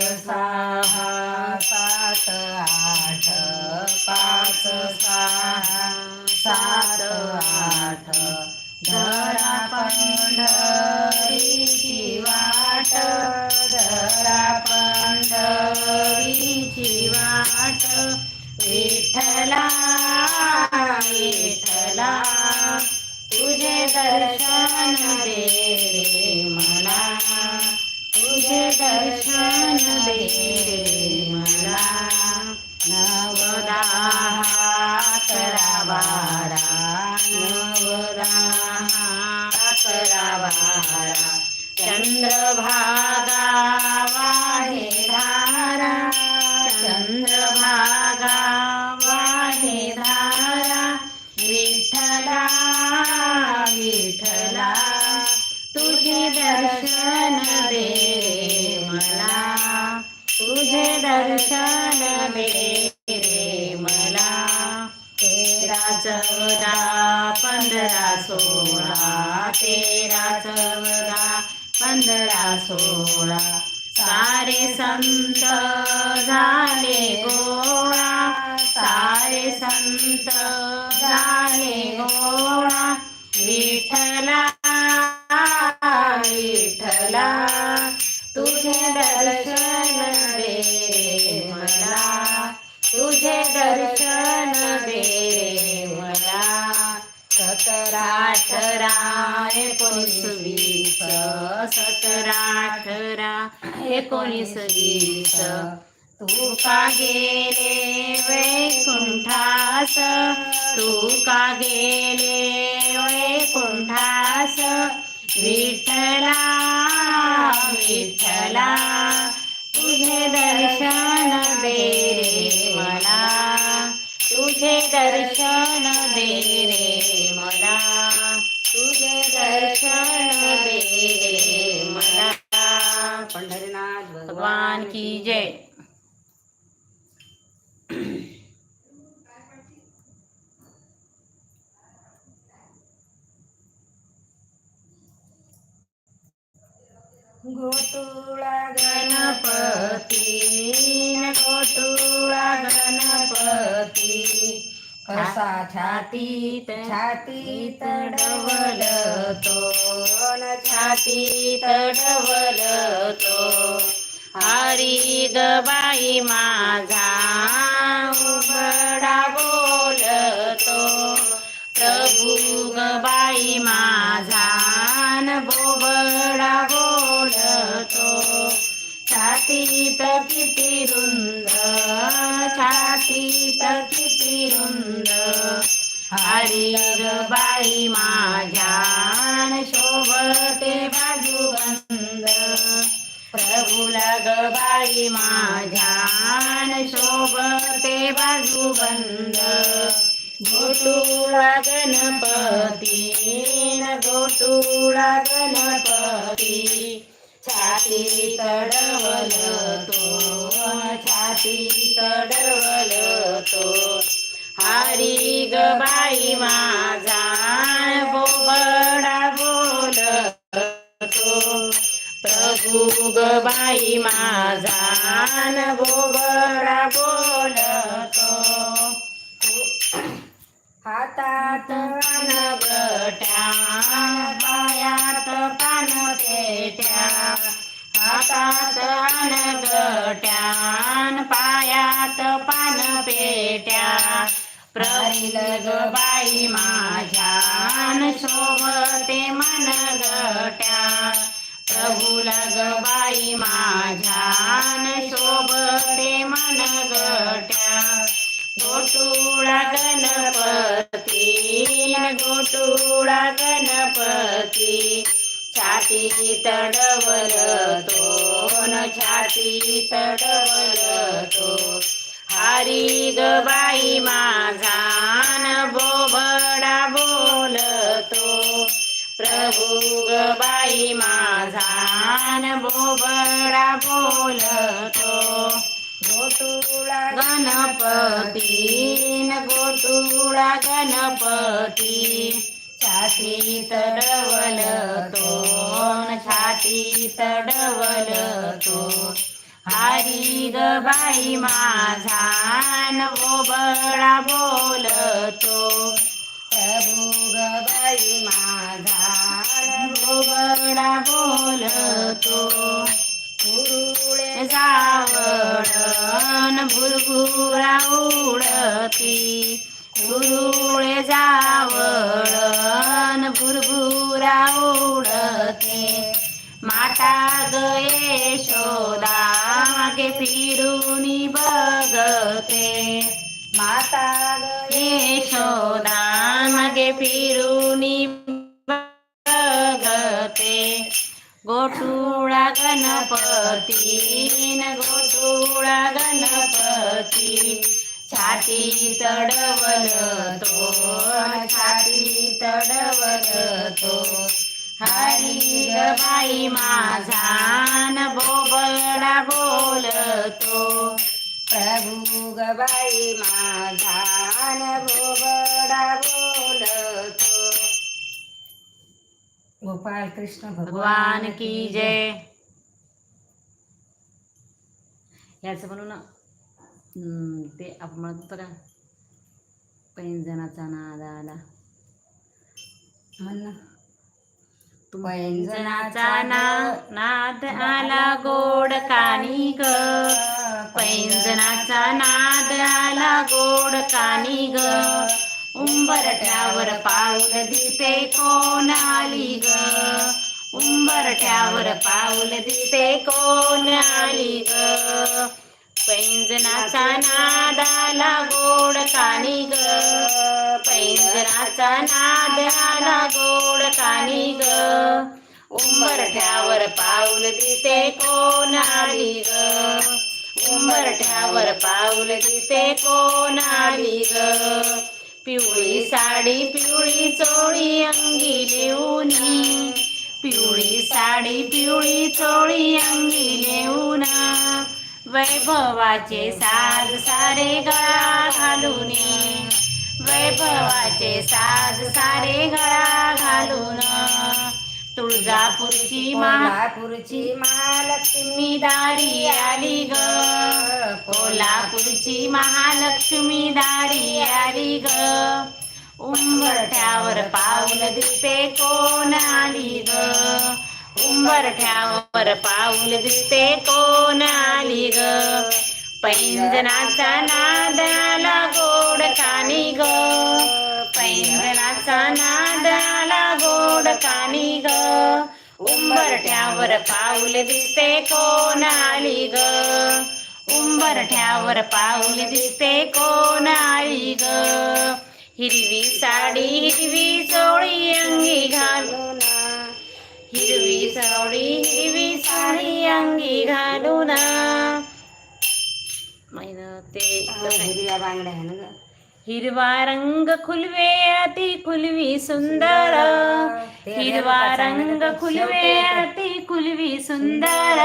सहा सात आठ पाच सहा सात आठ. धरा पंढरीची वाट धरा पंढरीची वाट. विठ्ठला विठ्ठला तुझे दर्शन दे मला. तुझे दर्शन दे मला नवरा अकरा बारा नवरा अकरा बारा चंद्रभागा दर्शन दे मला. तेरा चौदा पंधरा सोळा. तेरा चौदा पंधरा सोळा. सारे संत झाले गोळा. सारे संत झाले गोळा. विठ्ठला सतरा एकोणीस वीस सतरा अठरा एकोणीस वीस. तू का गेले वैकुंठास तू का गेले वैकुंठास विठला विठला तुझे दर्शन बेरे तुझे दर्शन दे रे मला तुझे दर्शन दे रे मला पंढरीनाथ भगवान की जय। गोटुळा गणपती गोटुळा गणपती। कसा छातीत छातीत तडवलतो छाती छातीत तो हरी बाई माझा उघडा बोलतो. प्रभू ग बाई माझा बोबडा बोलतो. छातीत किती रुंद छातीत किती रुंद हरी बाई माझ्या शोभते बाजूबंद. प्रभूला ग बाई माझ्या शोभते बाजूबंद. गोटुळा गणपती गोटुळा गणपती. छाती तडवल तो छाती तडवल तो. हरी ग बाई माझा बोबडा बोलतो प्रभू ग बाई माझा बोबडा बोलतो हातात पानगट्या पायात पान पेट्या. हातात अनगट्यान पायात पान पेट्या. प्रहिल ग बाई माझ्यान शोभते मन गट्या. प्रभूला ग बाई गोटुळा गणपती गोटुळा गणपती. छाती तडवलतो न छाती तडवलतो हरी ग बाई माझा बोबडा बोलतो प्रभू ग बाई माझा बोबडा बोलतो गोटुळा गणपती न गोटुळा गणपती छाती तडवल तो छाती तडवल तो. हरी ग बाई माझा न बोबडा बोलतो. प्रभू ग बाई माझा बोबडा बोलतो. गुरुळे जावळण भुरभुरा उडती. कुरुळे जावळण भुरभुरा उडते. माता गये शोधा मागे फिरून बघते. माता गये शोधा मागे फिरून बघते. गोटू गणपती गोटुळा गणपती. छाती तडवल तो छाती तडवल तो. हरी बाई माझा बोबडा बोलतो. प्रभू ग बाई माझा बोबडा बोलतो. गोपाल कृष्ण भगवान की जय. याचं म्हणून. ते आपण म्हणत होतो का पैंजनाचा नाद आला. म्हण ना. पैंजनाचा ना नाद आला गोड कानी ग पैंजनाचा नाद आला गोड कानी ग उंबरठ्यावर पाऊल दिसते कोण आली ग उंबरठ्यावर पाऊल दिसे कोण आली ग? पैंजनाचा नादाला गोड कानी ग? पैंजनाचा नादाला गोड कानी ग? उंबरठ्यावर पाऊल दिसे कोण आली ग? उंबरठ्यावर पाऊल दिसे कोण आली ग? पिवळी साडी पिवळी चोळी अंगी लिहून पिवळी साडी पिवळी चोळी अंगी लिहून वैभवाचे साज सारे गळा घालून वैभवाचे साज सारे गळा घालून तुळजापूरची महापूरची महालक्ष्मी दारी आली ग. कोल्हापूरची महालक्ष्मी दारी आली ग. उंबरठ्यावर पाऊल दिसते कोण आली ग उंबरठ्यावर पाऊल दिसते कोण आली ग पैंजनाचा नाद आला गोड कानी ग पैंजनाचा नाद आला गोड कानी ग उंबरठ्यावर पाऊल दिसते कोण आली ग उंबरठ्यावर पाऊल दिसते कोण आली ग हिरवी साडी हिरवी चोळी अंगी घालून हिरवी साडी हिरवी साडी अंगी घालून मैन ते हिरव्या बांगड्या आहे ना ग हिरवा रंग खुलवे अति खुलवी सुंदर हिरवा रंग खुलवे अति खुलवी सुंदर